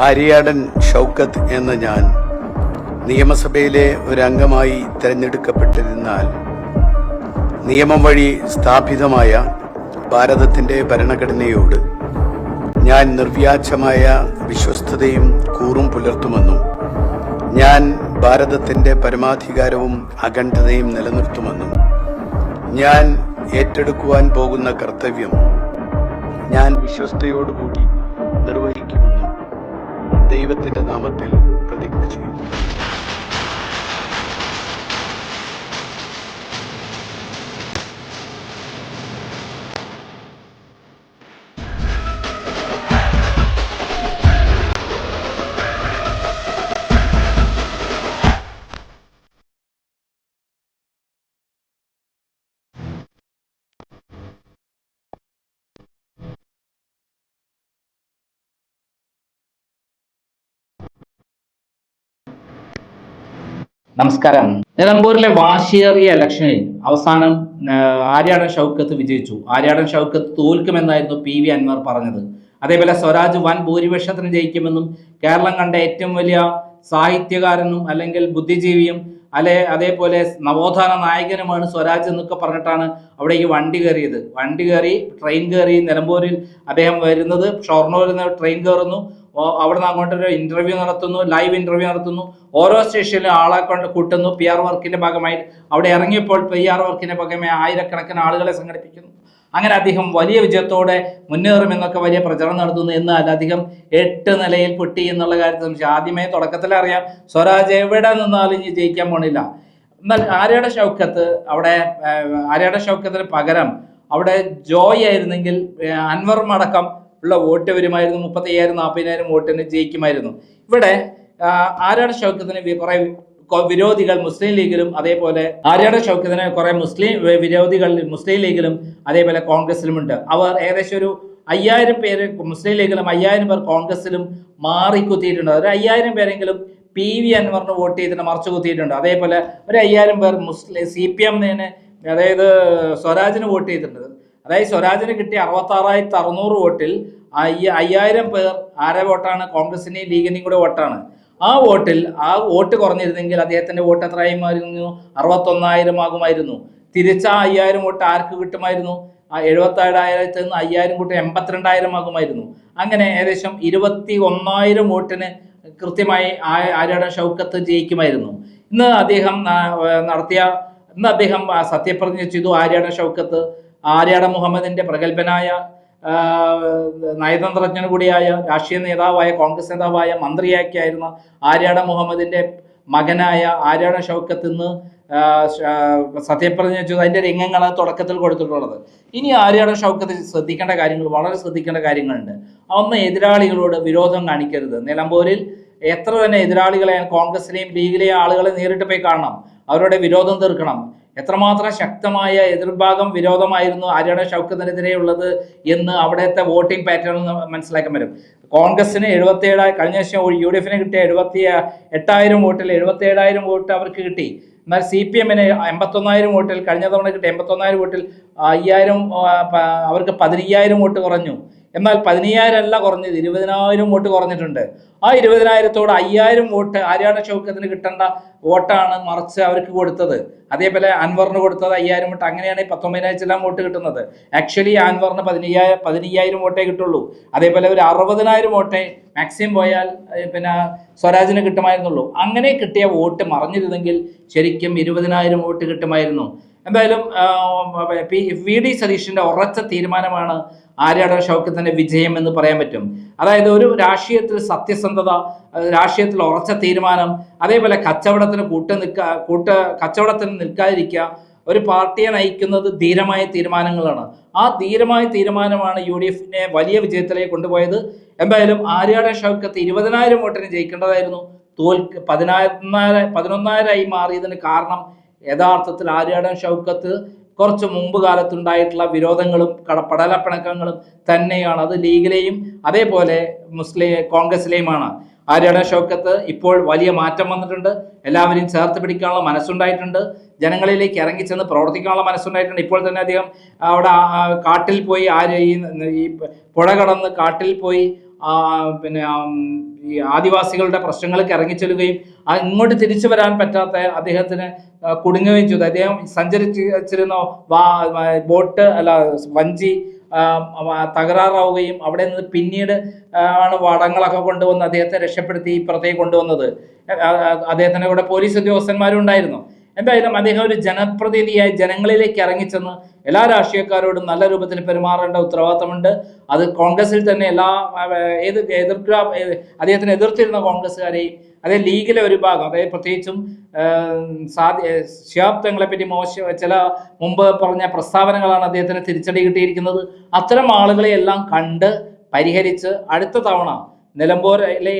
ആര്യാടൻ ഷൗക്കത്ത് എന്ന ഞാൻ നിയമസഭയിലെ ഒരു അംഗമായി തിരഞ്ഞെടുക്കപ്പെട്ടിരുന്നാൽ നിയമം വഴി സ്ഥാപിതമായ ഭാരതത്തിന്റെ ഭരണഘടനയോട് ഞാൻ നിർവ്യാജമായ വിശ്വസ്തതയും കൂറും പുലർത്തുമെന്നും ഞാൻ ഭാരതത്തിന്റെ പരമാധികാരവും അഖണ്ഡതയും നിലനിർത്തുമെന്നും ഞാൻ ഏറ്റെടുക്കുവാൻ പോകുന്ന കർത്തവ്യം ഞാൻ വിശ്വസ്തയോടുകൂടി നിർവഹിക്കുമെന്നും ദൈവത്തിന്റെ നാമത്തിൽ പ്രതിജ്ഞ ചെയ്യുന്നു. നമസ്കാരം. നിലമ്പൂരിലെ വാശിയേറിയ ഇലക്ഷനിൽ അവസാനം ആര്യാടൻ ഷൗക്കത്ത് വിജയിച്ചു. ആര്യാടൻ ഷൗക്കത്ത് തോൽക്കുമെന്നായിരുന്നു പി വി അൻവർ പറഞ്ഞത്. അതേപോലെ സ്വരാജ് വൻ ഭൂരിപക്ഷത്തിന് ജയിക്കുമെന്നും കേരളം കണ്ട ഏറ്റവും വലിയ സാഹിത്യകാരനും അല്ലെങ്കിൽ ബുദ്ധിജീവിയും അല്ലെ അതേപോലെ നവോത്ഥാന നായകനുമാണ് സ്വരാജ് എന്നൊക്കെ പറഞ്ഞിട്ടാണ് അവിടേക്ക് വണ്ടി കയറിയത്. വണ്ടി കയറി ട്രെയിൻ കയറി നിലമ്പൂരിൽ അദ്ദേഹം വരുന്നത്. ഷൊർണൂരിൽ നിന്ന് ട്രെയിൻ കയറുന്നു. ഓ- നിന്ന് അങ്ങോട്ട് ഒരു ഇന്റർവ്യൂ നടത്തുന്നു ലൈവ് ഇന്റർവ്യൂ നടത്തുന്നു. ഓരോ സ്റ്റേഷനിലും ആളെ കൊണ്ട് കൂട്ടുന്നു. പി ആർ വർക്കിന്റെ ഭാഗമായി. അവിടെ ഇറങ്ങിയപ്പോൾ പി ആർ വർക്കിന്റെ ഭാഗമായി ആയിരക്കണക്കിന് ആളുകളെ സംഘടിപ്പിക്കുന്നു. അങ്ങനെ അദ്ദേഹം വലിയ വിജയത്തോടെ മുന്നേറുമെന്നൊക്കെ വലിയ പ്രചരണം നടത്തുന്നു. എന്നാൽ അദ്ദേഹം എട്ട് നിലയിൽ പൊട്ടി എന്നുള്ള കാര്യത്തിൽ ആദ്യമേ തുടക്കത്തിൽ അറിയാം. സ്വരാജ് എവിടെ നിന്നാലും ഇനി ജയിക്കാൻ പോണില്ല. എന്നാൽ ആര്യയുടെ ഷൗക്കത്ത് അവിടെ ആര്യയുടെ ഷൗക്കത്തിന് പകരം അവിടെ ജോയ് ആയിരുന്നെങ്കിൽ അൻവർ അടക്കം ഉള്ള വോട്ട് വരുമായിരുന്നു മുപ്പത്തി അയ്യായിരം നാൽപ്പതിനായിരം വോട്ടിന് ജയിക്കുമായിരുന്നു. ഇവിടെ ആരാണ് ശൗക്കത്തിന് കുറെ വിരോധികൾ മുസ്ലിം ലീഗിലും അതേപോലെ ആര്യാട ഷൗക്കത്തിന് കുറെ മുസ്ലിം വിരോധികൾ മുസ്ലിം ലീഗിലും അതേപോലെ കോൺഗ്രസിലുമുണ്ട്. അവർ ഏകദേശം ഒരു അയ്യായിരം പേര് മുസ്ലിം ലീഗിലും അയ്യായിരം പേർ കോൺഗ്രസിലും മാറിക്കുത്തിയിട്ടുണ്ട്. ഒരു അയ്യായിരം പേരെങ്കിലും പി വി അൻവറിന് വോട്ട് ചെയ്തിട്ട് മറച്ചു കുത്തിയിട്ടുണ്ട് അതേപോലെ ഒരു അയ്യായിരം പേർ മുസ്ലിം സി പി എമ്മിന് അതായത് സ്വരാജിന് വോട്ട് ചെയ്തിട്ടുണ്ട്. അതായത് സ്വരാജിന് കിട്ടിയ അറുപത്താറായിരത്തി അറുന്നൂറ് വോട്ടിൽ അയ്യ അയ്യായിരം പേർ ആരെ വോട്ടാണ്? കോൺഗ്രസിന്റെയും ലീഗിന്റെയും കൂടെ വോട്ടാണ്. ആ വോട്ടിൽ ആ വോട്ട് കുറഞ്ഞിരുന്നെങ്കിൽ അദ്ദേഹത്തിന്റെ വോട്ട് എത്രയായിരുന്നു അറുപത്തൊന്നായിരം ആകുമായിരുന്നു തിരിച്ച ആ അയ്യായിരം വോട്ട് ആർക്ക് കിട്ടുമായിരുന്നു? ആ എഴുപത്തി ഏഴായിരത്തിൽ നിന്ന് അയ്യായിരം കൂട്ടി എൺപത്തിരണ്ടായിരം ആകുമായിരുന്നു അങ്ങനെ ഏകദേശം ഇരുപത്തി ഒന്നായിരം വോട്ടിന് കൃത്യമായി ആര്യാടൻ ഷൗക്കത്ത് ജയിക്കുമായിരുന്നു. ഇന്ന് അദ്ദേഹം നടത്തിയ ഇന്ന് അദ്ദേഹം സത്യപ്രതിജ്ഞ ചെയ്തു ആര്യാടൻ ഷൗക്കത്ത്. ആര്യാട മുഹമ്മദിന്റെ പ്രഗത്ഭനായ നയതന്ത്രജ്ഞൻ കൂടിയായ രാഷ്ട്രീയ നേതാവായ കോൺഗ്രസ് നേതാവായ മന്ത്രിയാക്കിയായിരുന്ന ആര്യാട മുഹമ്മദിന്റെ മകനായ ആര്യാട ഷൗക്കത്ത് ഇന്ന് സത്യപ്രതിജ്ഞ ചെയ്തു. അതിന്റെ രംഗങ്ങളാണ് തുടക്കത്തിൽ കൊടുത്തിട്ടുള്ളത്. ഇനി ആര്യാട ഷൗക്കത്ത് ശ്രദ്ധിക്കേണ്ട കാര്യങ്ങൾ വളരെ ശ്രദ്ധിക്കേണ്ട കാര്യങ്ങളുണ്ട്. ഒന്ന് എതിരാളികളോട് വിരോധം കാണിക്കരുത്. നിലമ്പൂരിൽ എത്ര തന്നെ എതിരാളികളെ കോൺഗ്രസിനെയും ലീഗിലെയും ആളുകളെ നേരിട്ട് പോയി കാണണം. അവരുടെ വിരോധം തീർക്കണം. എത്രമാത്രം ശക്തമായ എതിർഭാഗം വിരോധമായിരുന്നു ആര്യാട ഷൗക്കത്തിനെതിരെയുള്ളത് എന്ന് അവിടുത്തെ വോട്ടിംഗ് പാറ്റേൺ മനസ്സിലാക്കാൻ വരും കോൺഗ്രസിന് എഴുപത്തി ഏഴായി കഴിഞ്ഞ വർഷം യു ഡി എഫിന് കിട്ടിയ എഴുപത്തി എട്ടായിരം വോട്ടിൽ എഴുപത്തി ഏഴായിരം വോട്ട് അവർക്ക് കിട്ടി. എന്നാൽ സി പി എമ്മിന് എൺപത്തൊന്നായിരം വോട്ടിൽ കഴിഞ്ഞ തവണ കിട്ടിയ എൺപത്തൊന്നായിരം വോട്ടിൽ അയ്യായിരം അവർക്ക് പതിനയ്യായിരം വോട്ട് കുറഞ്ഞു. എന്നാൽ പതിനയ്യായിരം അല്ല കുറഞ്ഞത് ഇരുപതിനായിരം വോട്ട് കുറഞ്ഞിട്ടുണ്ട്. ആ ഇരുപതിനായിരത്തോട് അയ്യായിരം വോട്ട് ആര്യാട ഷൗക്കത്തിന് കിട്ടേണ്ട വോട്ടാണ് മറിച്ച് അവർക്ക് കൊടുത്തത്. അതേപോലെ അൻവറിന് കൊടുത്തത് അയ്യായിരം വോട്ട്. അങ്ങനെയാണ് ഈ പത്തൊമ്പതിനായിരം വോട്ട് കിട്ടുന്നത്. ആക്ച്വലി അൻവറിന് പതിനയ്യായിരം പതിനയ്യായിരം വോട്ടേ കിട്ടുള്ളൂ. അതേപോലെ ഒരു അറുപതിനായിരം വോട്ടേ മാക്സിമം പോയാൽ പിന്നെ സ്വരാജിന് കിട്ടുമായിരുന്നുള്ളൂ. അങ്ങനെ കിട്ടിയ വോട്ട് മറിഞ്ഞിരുന്നെങ്കിൽ ശരിക്കും ഇരുപതിനായിരം വോട്ട് കിട്ടുമായിരുന്നു. എന്തായാലും പി- വി ഡി സതീഷിന്റെ ഉറച്ച തീരുമാനമാണ് ആര്യാട ഷൗക്കത്തിന്റെ വിജയം എന്ന് പറയാൻ പറ്റും. അതായത് ഒരു രാഷ്ട്രീയത്തിൽ സത്യസന്ധത രാഷ്ട്രീയത്തിൽ ഉറച്ച തീരുമാനം അതേപോലെ കച്ചവടത്തിന് കൂട്ട നിൽക്കുക കൂട്ട കച്ചവടത്തിന് നിൽക്കാതിരിക്കുക ഒരു പാർട്ടിയെ നയിക്കുന്നത് ധീരമായ തീരുമാനങ്ങളാണ്. ആ ധീരമായ തീരുമാനമാണ് യു ഡി എഫിനെ വലിയ വിജയത്തിലേക്ക് കൊണ്ടുപോയത്. എന്തായാലും ആര്യാട ഷൗക്കത്ത് ഇരുപതിനായിരം വോട്ടിന് ജയിക്കേണ്ടതായിരുന്നു. തോൽക്ക് പതിനായിരം പതിനൊന്നായിരമായി മാറിയതിന് കാരണം യഥാർത്ഥത്തിൽ ആര്യാടൻ ഷൗക്കത്ത് കുറച്ച് മുമ്പ് കാലത്തുണ്ടായിട്ടുള്ള വിരോധങ്ങളും കട പടലപ്പിണക്കങ്ങളും തന്നെയാണ്. അത് ലീഗിലെയും അതേപോലെ മുസ്ലിം കോൺഗ്രസിലെയുമാണ് ആര്യാടൻ ഷൗക്കത്ത് ഇപ്പോൾ വലിയ മാറ്റം വന്നിട്ടുണ്ട്. എല്ലാവരെയും ചേർത്ത് പിടിക്കാനുള്ള മനസ്സുണ്ടായിട്ടുണ്ട്. ജനങ്ങളിലേക്ക് ഇറങ്ങിച്ചെന്ന് പ്രവർത്തിക്കാനുള്ള മനസ്സുണ്ടായിട്ടുണ്ട്. ഇപ്പോൾ തന്നെ അദ്ദേഹം അവിടെ കാട്ടിൽ പോയി ആര് ഈ പുഴ കടന്ന് കാട്ടിൽ പോയി പിന്നെ ഈ ആദിവാസികളുടെ പ്രശ്നങ്ങൾക്ക് ഇറങ്ങിച്ചെല്ലുകയും ഇങ്ങോട്ട് തിരിച്ചു വരാൻ പറ്റാത്ത അദ്ദേഹത്തിന് കുടുങ്ങുകയും ചെയ്തു. അദ്ദേഹം സഞ്ചരിച്ചിരുന്ന ബോട്ട് അല്ല വഞ്ചി തകരാറാവുകയും അവിടെ നിന്ന് പിന്നീട് ആണ് വടങ്ങളൊക്കെ കൊണ്ടുവന്ന് അദ്ദേഹത്തെ രക്ഷപ്പെടുത്തി ഇപ്പുറത്തേക്ക് കൊണ്ടുവന്നത്. അദ്ദേഹത്തിന്റെ കൂടെ പോലീസ് ഉദ്യോഗസ്ഥന്മാരും ഉണ്ടായിരുന്നു. എന്തായാലും അദ്ദേഹം ഒരു ജനപ്രതിനിധിയായി ജനങ്ങളിലേക്ക് ഇറങ്ങിച്ചെന്ന് എല്ലാ രാഷ്ട്രീയക്കാരോടും നല്ല രൂപത്തിൽ പെരുമാറേണ്ട ഉത്തരവാദിത്തമുണ്ട്. അത് കോൺഗ്രസിൽ തന്നെ എല്ലാ ഏത് എതിർക്കുക അദ്ദേഹത്തിന് എതിർത്തിരുന്ന കോൺഗ്രസ്സുകാരെയും അതേ ലീഗിലെ ഒരു ഭാഗം അതായത് പ്രത്യേകിച്ചും സാധ്യ പറ്റി മോശം ചില മുമ്പ് പറഞ്ഞ പ്രസ്താവനകളാണ് അദ്ദേഹത്തിന് തിരിച്ചടി കിട്ടിയിരിക്കുന്നത്. അത്തരം ആളുകളെ എല്ലാം കണ്ട് പരിഹരിച്ച് അടുത്ത തവണ നിലമ്പൂരിലെ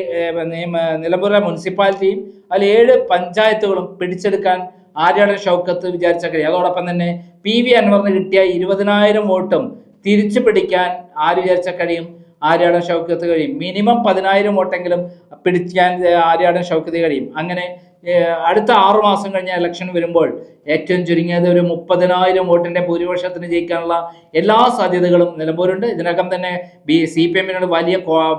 നിലമ്പൂരിലെ മുനിസിപ്പാലിറ്റിയും അതിൽ ഏഴ് പഞ്ചായത്തുകളും പിടിച്ചെടുക്കാൻ ആര്യാടൻ ഷൗക്കത്ത് വിചാരിച്ച കഴിയും അതോടൊപ്പം തന്നെ പി വി അൻവറിന് കിട്ടിയ ഇരുപതിനായിരം വോട്ടും തിരിച്ചു പിടിക്കാൻ ആര് വിചാരിച്ച കഴിയും ആര്യാടൻ ഷൗക്കത്ത് കഴിയും? മിനിമം പതിനായിരം വോട്ടെങ്കിലും പിടിക്കാൻ ആര്യാടൻ ഷൗക്കത്ത് കഴിയും? അങ്ങനെ അടുത്ത ആറു മാസം കഴിഞ്ഞ ഇലക്ഷൻ വരുമ്പോൾ ഏറ്റവും ചുരുങ്ങിയത് ഒരു മുപ്പതിനായിരം വോട്ടിന്റെ ഭൂരിപക്ഷത്തിന് ജയിക്കാനുള്ള എല്ലാ സാധ്യതകളും നിലമ്പൂരുണ്ട്. ഇതിനകം തന്നെ ബി സി പി എമ്മിനോട് വലിയ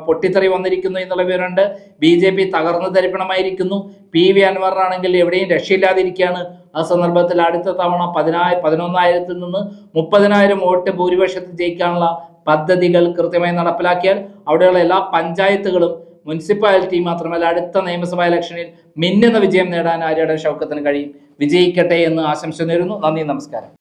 പൊട്ടിത്തെറി വന്നിരിക്കുന്നു എന്നുള്ള വിവരമുണ്ട്. ബി ജെ പി തകർന്നു തരിപ്പണമായിരിക്കുന്നു. പി വി അൻവറിനാണെങ്കിൽ എവിടെയും രക്ഷയില്ലാതിരിക്കുകയാണ്. ആ സന്ദർഭത്തിൽ അടുത്ത തവണ പതിനായി പതിനൊന്നായിരത്തിൽ നിന്ന് മുപ്പതിനായിരം വോട്ട് ഭൂരിപക്ഷത്തിൽ ജയിക്കാനുള്ള പദ്ധതികൾ കൃത്യമായി നടപ്പിലാക്കിയാൽ അവിടെയുള്ള എല്ലാ പഞ്ചായത്തുകളും മുനിസിപ്പാലിറ്റി മാത്രമല്ല അടുത്ത നിയമസഭാ ഇലക്ഷനിൽ മിന്നുന്ന വിജയം നേടാൻ ആര്യാടൻ ഷൗക്കത്തിന് കഴിയും. വിജയിക്കട്ടെ എന്ന് ആശംസ നേരുന്നു. നന്ദി നമസ്കാരം.